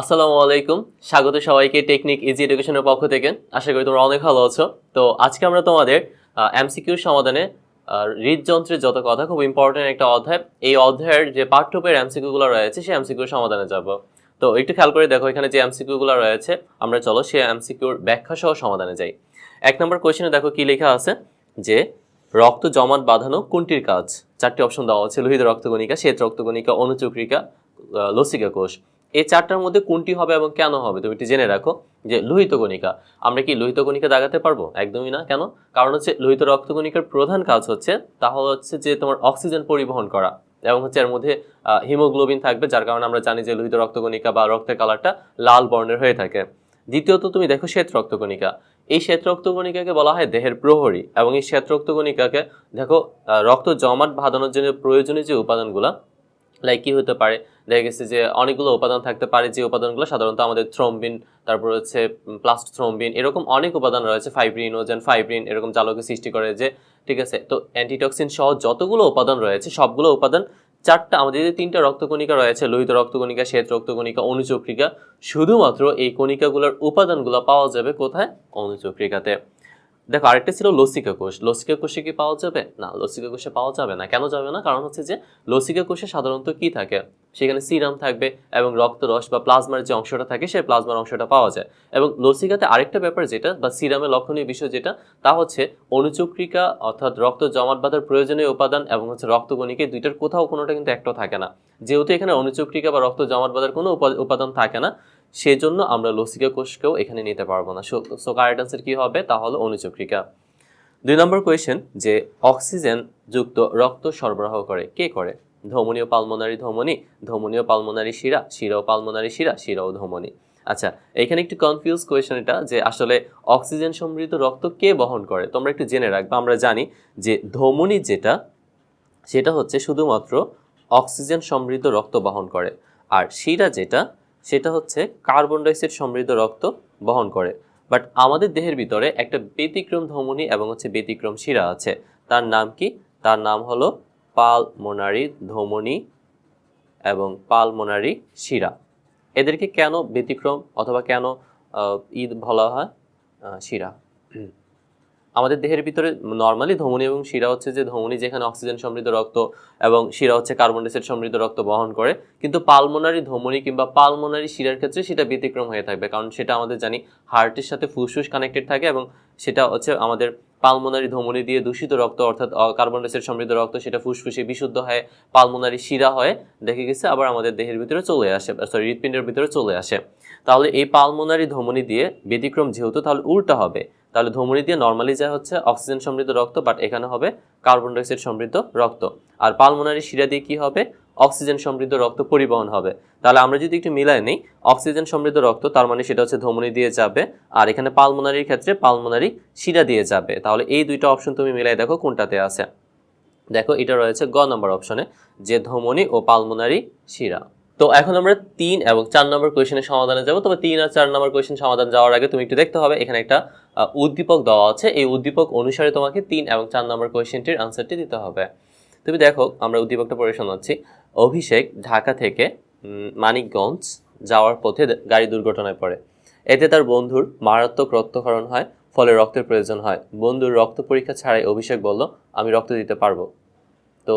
আসসালামু আলাইকুম। স্বাগত সবাইকে টেকনিক ইজি এডুকেশনের পক্ষ থেকে। আশা করি তোমরা অনেক ভালো আছো। তো আজকে আমরা তোমাদের এমসিকিউ সমাধানে হৃদযন্ত্রের যত কথা, খুব ইম্পর্টেন্ট একটা অধ্যায়, এই অধ্যায়ের যে পাঠ্যপের এমসিকিউগুলো রয়েছে, সেই এমসিকিউ সমাধানে যাব। তো একটু খেয়াল করে দেখো এখানে যে এমসিকিউগুলো রয়েছে, আমরা চলো সেই এমসিকিউর ব্যাখ্যা সহ সমাধানে যাই। এক নম্বর কোয়েশ্চেনে দেখো কি লেখা আছে? যে, রক্ত জমাট বাঁধানো কোনটির কাজ? চারটি অপশন দেওয়া আছে, লোহিত রক্তকণিকা, শ্বেত রক্তকণিকা, অনুচক্রিকা লসিকা কোষ। এই চারটার মধ্যে কোনটি হবে এবং কেন হবে? তুমি একটু জেনে রাখো যে লোহিত কণিকা, আমরা কি লোহিত কণিকা দাগাতে পারব? একদমই না। কেন? কারণ হচ্ছে লোহিত রক্তকণিকার প্রধান কাজ হচ্ছে তাহলে হচ্ছে যে তোমার অক্সিজেন পরিবহন করা এবং হচ্ছে এর মধ্যে হিমোগ্লোবিন থাকবে, যার কারণে আমরা জানি যে লোহিত রক্তকণিকা বা রক্তের কালারটা লাল বর্ণের হয়ে থাকে। দ্বিতীয়ত তুমি দেখো শ্বেত রক্ত রক্তকণিকা এই শ্বেত রক্ত রক্তকণিকাকে বলা হয় দেহের প্রহরী এবং এই শ্বেত রক্ত রক্তকণিকাকে দেখো রক্ত জমাট বাঁধানোর জন্য প্রয়োজনীয় যে উপাদানগুলা লাইক কি হতে পারে? দেখা গেছে যে অনেকগুলো উপাদান থাকতে পারে, যে উপাদানগুলো সাধারণত আমাদের থ্রোম্বিন তারপর হচ্ছে প্লাস্ট থ্রোম্বিন এরকম অনেক উপাদান রয়েছে ফাইব্রিন ওজেন ফাইব্রিন এরকম জালকে সৃষ্টি করে যে, ঠিক আছে? তো অ্যান্টিটক্সিন সহ যতগুলো উপাদান রয়েছে, সবগুলো উপাদান, চারটা আমাদের যে তিনটা রক্তকণিকা রয়েছে, লোহিত রক্তকণিকা, শ্বেত রক্তকণিকা, অনুচক্রিকা, শুধুমাত্র এই কণিকাগুলোর উপাদানগুলো পাওয়া যাবে কোথায়? অনুচক্রিকাতে। দেখো, আরেকটা ছিল লসিকা কোষ। লসিকা কোষে কি পাওয়া যাবে? না, লসিকা কোষে পাওয়া যাবে না। কেন যাবে না? কারণ হচ্ছে যে, লসিকা কোষে সাধারণত কি থাকে? সেখানে সিরাম থাকবে এবং রক্তরস বা প্লাজমার যে অংশটা থাকে, সেই প্লাজমার অংশটা পাওয়া যায়। এবং লসিকাতে আরেকটা ব্যাপার যেটা, বা সিরামের লক্ষণীয় বিষয় যেটা, তা হচ্ছে অনুচক্রিকা অর্থাৎ রক্ত জমাট বাঁধার প্রয়োজনীয় উপাদান এবং হচ্ছে রক্তকণিকে দুইটার কোথাও কোনোটা কিন্তু একটা থাকে না। যেহেতু এখানে অনুচক্রিকা বা রক্ত জমাট বাঁধার কোনো উপা- উপাদান থাকে না সেজন্য আমরা লসিকা কোষকেও এখানে নিতে পারব না। সো কারেক্ট আনসার কি হবে? তা হলো অনুচক্রিকা। দুই নম্বর কোয়েশ্চেন যে অক্সিজেন যুক্ত রক্ত সরবরাহ করে, কে করে? ধমনীয় পালমোনারি ধমনী, ধমনীয় পালমোনারি শিরা শিরা ও পালমোনারি শিরা শিরা ও ধমনী। আচ্ছা এখানে একটু কনফিউজ কোয়েশ্চেন এটা, যে আসলে অক্সিজেন সমৃদ্ধ রক্ত কে বহন করে? তোমরা একটু জেনে রাখবে, আমরা জানি যে ধমনী যেটা, সেটা হচ্ছে শুধুমাত্র অক্সিজেন সমৃদ্ধ রক্ত বহন করে। আর শিরা যেটা সেটা হচ্ছে কার্বন ডাইঅক্সাইড সমৃদ্ধ রক্ত বহন করে। বাট আমাদের দেহের ভিতরে একটা ব্যতিক্রম ধমনী এবং হচ্ছে ব্যতিক্রম শিরা আছে। তার নাম কি? তার নাম হলো পালমোনারি ধমনী এবং পালমোনারি শিরা। এদেরকে কেন ব্যতিক্রম অথবা কেন ঈদ বলা হয়? শিরা। আমাদের দেহের ভিতরে নর্মালি ধমনী এবং শিরা হচ্ছে যে ধমনী যেখানে অক্সিজেন সমৃদ্ধ রক্ত এবং শিরা হচ্ছে কার্বন ডাইঅক্সাইড সমৃদ্ধ রক্ত বহন করে। কিন্তু পালমোনারি ধমনী কিংবা পালমোনারি শিরার ক্ষেত্রে সেটা ব্যতিক্রম হয়ে থাকবে, কারণ সেটা আমাদের জানি হার্টের সাথে ফুসফুস কানেক্টেড থাকে এবং সেটা হচ্ছে আমাদের পালমোনারি ধমনী দিয়ে দূষিত রক্ত অর্থাৎ কার্বন ডাইঅক্সাইড সমৃদ্ধ রক্ত সেটা ফুসফুসে বিশুদ্ধ হয় পালমোনারি শিরা হয় দেখে গেছে, আবার আমাদের দেহের ভিতরে চলে আসে সরি হৃৎপিণ্ডের ভিতরে চলে আসে। তাহলে এই পালমোনারি ধমনী দিয়ে ব্যতিক্রম যেহেতু, তাহলে উল্টা হবে। তাহলে ধমনী দিয়ে নর্মালি যা হচ্ছে অক্সিজেন সমৃদ্ধ রক্ত বাট এখানে হবে কার্বন ডাইঅক্সাইড সমৃদ্ধ রক্ত। আর পালমোনারি শিরা দিয়ে কি হবে? অক্সিজেন সমৃদ্ধ রক্ত পরিবহন হবে। তাহলে আমরা যদি একটু মিলাই নেই অক্সিজেন সমৃদ্ধ রক্ত, তার মানে সেটা হচ্ছে ধমনী দিয়ে যাবে, আর এখানে পালমোনারির ক্ষেত্রে পালমোনারি শিরা দিয়ে যাবে। তাহলে এই দুইটা অপশন তুমি মিলাই দেখো কোনটাতে আছে। দেখো, এটা রয়েছে গ নম্বর অপশনে যে ধমনী ও পালমোনারি শিরা। তো এখন আমরা তিন এবং চার নম্বর কোয়েশনের সমাধানে যাব। তবে তিন আর চার নম্বর কোয়েশন সমাধান যাওয়ার আগে তুমি একটু দেখতে হবে, এখানে একটা উদ্দীপক দেওয়া আছে। এই উদ্দীপক অনুসারে তোমাকে তিন এবং চার নম্বর কোয়েশনটির আনসারটি দিতে হবে। তুমি দেখো, আমরা উদ্দীপকটা পড়ে শোনাচ্ছি। অভিষেক ঢাকা থেকে মানিকগঞ্জ যাওয়ার পথে গাড়ি দুর্ঘটনায় পড়ে। এতে তার বন্ধুর মারাত্মক রক্তক্ষরণ হয়, ফলে রক্তের প্রয়োজন হয়। বন্ধুর রক্ত পরীক্ষা ছাড়াই অভিষেক বলল, আমি রক্ত দিতে পারব। তো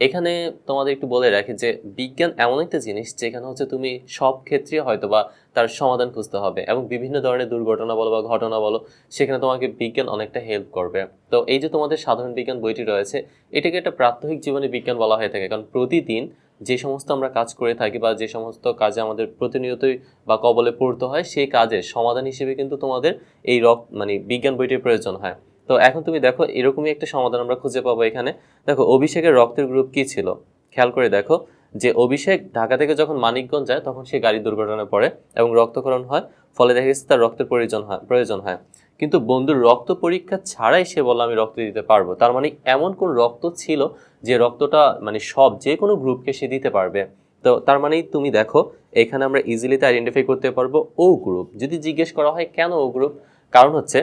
এখানে তোমাদের একটু বলে রাখি যে বিজ্ঞান এমন একটা জিনিস যেখানে হচ্ছে তুমি সব ক্ষেত্রে হয়তো বা তার সমাধান খুঁজতে হবে এবং বিভিন্ন ধরনের দুর্ঘটনা বলো বা ঘটনা বলো, সেখানে তোমাকে বিজ্ঞান অনেকটা হেল্প করবে। তো এই যে তোমাদের সাধারণ বিজ্ঞান বইটি রয়েছে, এটাকে একটা প্রাত্যহিক জীবনে বিজ্ঞান বলা হয়ে থাকে। কারণ প্রতিদিন যে সমস্ত আমরা কাজ করে থাকি বা যে সমস্ত কাজে আমাদের প্রতিনিয়তই বা কবলে পড়তে হয়, সেই কাজের সমাধান হিসেবে কিন্তু তোমাদের এই রক মানে বিজ্ঞান বইটির প্রয়োজন হয়। তো এখন তুমি দেখো, এরকমই একটা সমাধান আমরা খুঁজে পাবো এখানে। দেখো, অভিষেকের রক্তের গ্রুপ কি ছিল? খেয়াল করে দেখো যে অভিষেক ঢাকা থেকে যখন মানিকগঞ্জ যায়, তখন সে গাড়ি দুর্ঘটনায় পড়ে এবং রক্তকরণ হয়। ফলে দেখা গেছে তার রক্তের প্রয়োজন হয় প্রয়োজন হয়। কিন্তু বন্ধুর রক্ত পরীক্ষা ছাড়াই সে বলল, আমি রক্ত দিতে পারব। তার মানে এমন কোন রক্ত ছিল যে রক্তটা মানে সব, যে কোনো গ্রুপকে সে দিতে পারবে? তো তার মানেই তুমি দেখো, এখানে আমরা ইজিলিতে আইডেন্টিফাই করতে পারব ও গ্রুপ যদি জিজ্ঞেস করা হয় কেন ও গ্রুপ কারণ হচ্ছে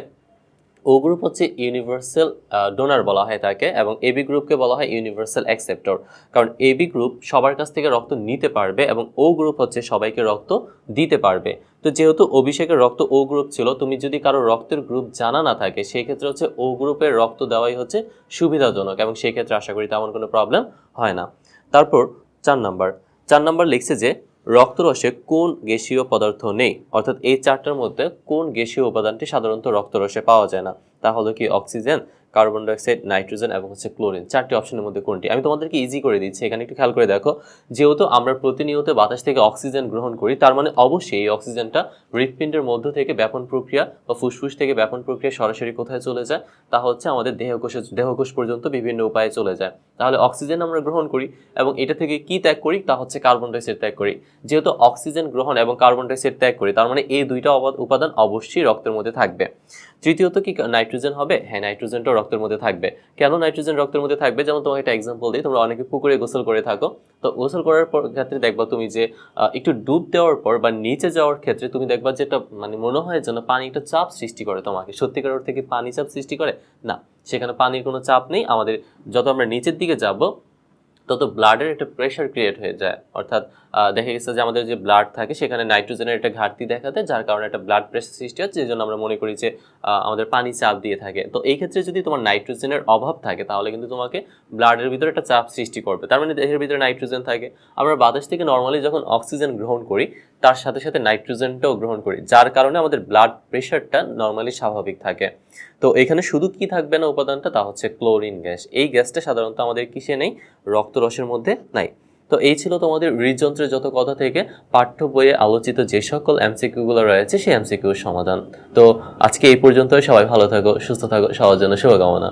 ও গ্রুপ হচ্ছে ইউনিভার্সাল ডোনার বলা হয় তাকে এবং এবি গ্রুপকে বলা হয় ইউনিভার্সাল অ্যাকসেপ্টর কারণ এবি গ্রুপ সবার কাছ থেকে রক্ত নিতে পারবে এবং ও গ্রুপ হচ্ছে সবাইকে রক্ত দিতে পারবে। তো যেহেতু অভিষেকের রক্ত ও গ্রুপ ছিল, তুমি যদি কারও রক্তের গ্রুপ জানা না থাকে সেই ক্ষেত্রে হচ্ছে ও গ্রুপের রক্ত দেওয়াই হচ্ছে সুবিধাজনক এবং সেই ক্ষেত্রে আশা করি তেমন কোনো প্রবলেম হয় না। তারপর চার নাম্বার চার নাম্বার লিখছে যে রক্তরসে কোন গ্যাসীয় পদার্থ নেই? অর্থাৎ এই চারটার মধ্যে কোন গ্যাসীয় উপাদানটি সাধারণত রক্তরসে পাওয়া যায় না? তা হলো কি অক্সিজেন কার্বন ডাইঅক্সাইড, নাইট্রোজেন এবং হচ্ছে ক্লোরিন। চারটি অপশনের মধ্যে কোনটি? আমি তোমাদেরকে ইজি করে দিচ্ছি, এখানে একটু খেয়াল করে দেখো। যেহেতু আমরা প্রতিনিয়ত বাতাস থেকে অক্সিজেন গ্রহণ করি, তার মানে অবশ্যই এই অক্সিজেনটা হৃৎপিণ্ডের মধ্য থেকে ব্যাপন প্রক্রিয়া বা ফুসফুস থেকে ব্যাপন প্রক্রিয়া সরাসরি কোথায় চলে যায়, তা হচ্ছে আমাদের দেহকোষে, দেহকোষ পর্যন্ত বিভিন্ন উপায়ে চলে যায়। তাহলে অক্সিজেন আমরা গ্রহণ করি এবং এটা থেকে কি ত্যাগ করি? তা হচ্ছে কার্বন ডাইঅক্সাইড ত্যাগ করি। যেহেতু অক্সিজেন গ্রহণ এবং কার্বন ডাইঅক্সাইড ত্যাগ করি, তার মানে এই দুইটা উপাদান অবশ্যই রক্তের মধ্যে থাকবে। তৃতীয়ত কি নাইট্রোজেন হবে? হ্যাঁ নাইট্রোজেনটাও রক্তের মধ্যে থাকবে। কেন নাইট্রোজেন রক্তের মধ্যে থাকবে? যেমন তোমাকে একটা এক্সাম্পল দিই, তোমরা অনেকে পুকুরে গোসল করে থাকো। তো গোসল করার পর ক্ষেত্রে দেখবা তুমি যে একটু ডুব দেওয়ার পর বা নিচে যাওয়ার ক্ষেত্রে তুমি দেখবা যেটা মানে মনে হয় যেন পানি একটা চাপ সৃষ্টি করে তোমাকে। সত্যিকার অর্থে কি পানি চাপ সৃষ্টি করে? না। সেখানে পানির কোনো চাপ নেই। আমাদের, যত আমরা নিচের দিকে যাব তত ব্লাডের একটা প্রেশার ক্রিয়েট হয়ে যায়। অর্থাৎ দেখা গেছে যে আমাদের যে ব্লাড থাকে, সেখানে নাইট্রোজেনের একটা ঘাটতি দেখা দেয়, যার কারণে একটা ব্লাড প্রেশার সৃষ্টি হচ্ছে এই জন্য আমরা মনে করি যে আমাদের পানি চাপ দিয়ে থাকে। তো এই ক্ষেত্রে যদি তোমার নাইট্রোজেনের অভাব থাকে, তাহলে কিন্তু তোমাকে ব্লাডের ভিতরে একটা চাপ সৃষ্টি করবে। তার মানে দেহের ভিতরে নাইট্রোজেন থাকে। আমরা বাতাস থেকে নর্মালি যখন অক্সিজেন গ্রহণ করি তার সাথে সাথে নাইট্রোজেনটাও গ্রহণ করি, যার কারণে আমাদের ব্লাড প্রেশারটা নর্মালি স্বাভাবিক থাকে। তো এখানে শুধু কি থাকবে না উপাদানটা? তা হচ্ছে ক্লোরিন গ্যাস এই গ্যাসটা সাধারণত আমাদের কিসে নেই? রক্তরসের মধ্যে নাই। তো এই ছিল তোমাদের হৃদযন্ত্রের যত কথা থেকে পাঠ্য বইয়ে আলোচিত যে সকল এমসিকিউগুলো রয়েছে, সেই এমসিকিউর সমাধান। তো আজকে এই পর্যন্তই। সবাই ভালো থাকো, সুস্থ থাকো। সবার জন্য শুভকামনা।